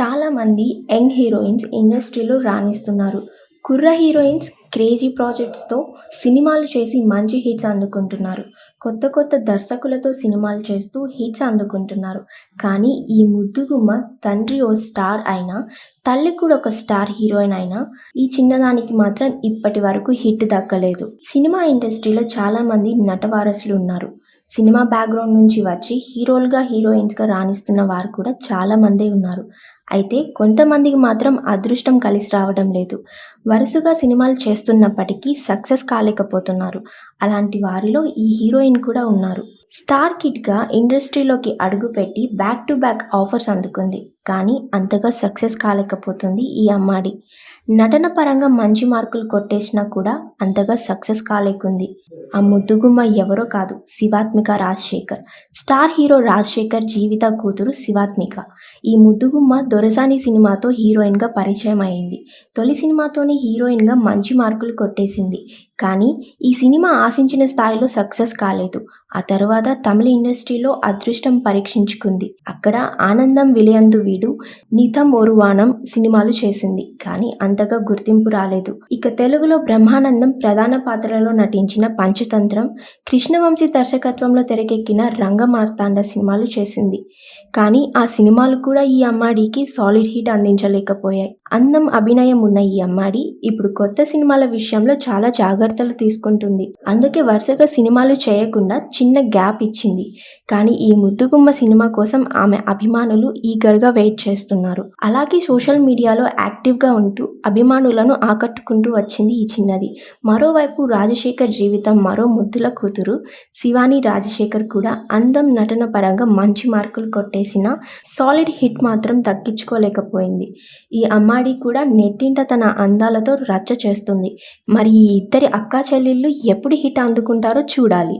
చాలామంది young heroines ఇండస్ట్రీలో రాణిస్తున్నారు. కుర్ర హీరోయిన్స్ క్రేజీ ప్రాజెక్ట్స్‌తో సినిమాలు చేసి మంచి హిట్స్ అందుకుంటున్నారు. కొత్త కొత్త దర్శకులతో సినిమాలు చేస్తూ హిట్స్ అందుకుంటున్నారు. కానీ ఈ ముద్దుగుమ్మ తండ్రి ఓ స్టార్ అయినా, తల్లి కూడా ఒక స్టార్ హీరోయిన్ అయినా ఈ చిన్నదానికి మాత్రం ఇప్పటి వరకు హిట్ దక్కలేదు. సినిమా ఇండస్ట్రీలో చాలామంది నటవారసులు ఉన్నారు. సినిమా బ్యాక్‌గ్రౌండ్ నుంచి వచ్చి హీరోలుగా, హీరోయిన్స్‌గా రాణిస్తున్న వారు కూడా చాలామందే ఉన్నారు. అయితే కొంతమందికి మాత్రం అదృష్టం కలిసి రావడం లేదు. వరుసగా సినిమాలు చేస్తున్నప్పటికీ సక్సెస్ కాలేకపోతున్నారు. అలాంటి వారిలో ఈ హీరోయిన్ కూడా ఉన్నారు. స్టార్ కిడ్‌గా ఇండస్ట్రీలోకి అడుగుపెట్టి బ్యాక్ టు బ్యాక్ ఆఫర్స్ అందుకుంది. కానీ అంతగా సక్సెస్ కాలేకపోతుంది ఈ అమ్మాడి. నటన పరంగా మంచి మార్కులు కొట్టేసినా కూడా అంతగా సక్సెస్ కాలేకుంది. ఆ ముద్దుగుమ్మ ఎవరో కాదు శివాత్మిక రాజశేఖర్. స్టార్ హీరో రాజశేఖర్ జీవిత కూతురు శివాత్మిక. ఈ ముద్దుగుమ్మ దొరసాని సినిమాతో హీరోయిన్‌గా పరిచయం అయింది. తొలి సినిమాతోనే హీరోయిన్‌గా మంచి మార్కులు కొట్టేసింది. కానీ ఈ సినిమా ఆశించిన స్థాయిలో సక్సెస్ కాలేదు. ఆ తర్వాత తమిళ ఇండస్ట్రీలో అదృష్టం పరీక్షించుకుంది. అక్కడ ఆనందం విలయందు వీడు, నీతం ఒరువానం సినిమాలు చేసింది. కానీ అంతగా గుర్తింపు రాలేదు. ఇక తెలుగులో బ్రహ్మానందం ప్రధాన పాత్రలో నటించిన పంచతంత్రం, కృష్ణవంశీ దర్శకత్వంలో తెరకెక్కిన రంగమార్తాండ సినిమాలు చేసింది. కానీ ఆ సినిమాలు కూడా ఈ అమ్మాడికి సాలిడ్ హిట్ అందించలేకపోయాయి. అందం, అభినయం ఉన్న ఈ అమ్మాడి ఇప్పుడు కొత్త సినిమాల విషయంలో చాలా జాగ్రత్తలు తీసుకుంటుంది. అందుకే వరుసగా సినిమాలు చేయకుండా చిన్న గ్యాప్ ఇచ్చింది. కానీ ఈ ముద్దుగుమ్మ సినిమా కోసం ఆమె అభిమానులు ఈగర్‌గా వెయిట్ చేస్తున్నారు. అలాగే సోషల్ మీడియాలో యాక్టివ్‌గా ఉంటూ అభిమానులను ఆకట్టుకుంటూ వచ్చింది ఈ చిన్నది. మరోవైపు రాజశేఖర్ జీవితం మరో ముద్దుల కూతురు శివాని రాజశేఖర్ కూడా అందం, నటన పరంగా మంచి మార్కులు కొట్టేసిన సాలిడ్ హిట్ మాత్రం దక్కించుకోలేకపోయింది. ఈ అమ్మాడి కూడా నెట్టింట తన అందాలతో రచ్చ చేస్తుంది. మరి ఈ ఇద్దరి అక్కా చెల్లెళ్ళు ఎప్పుడు హిట్ అందుకుంటారో చూడాలి.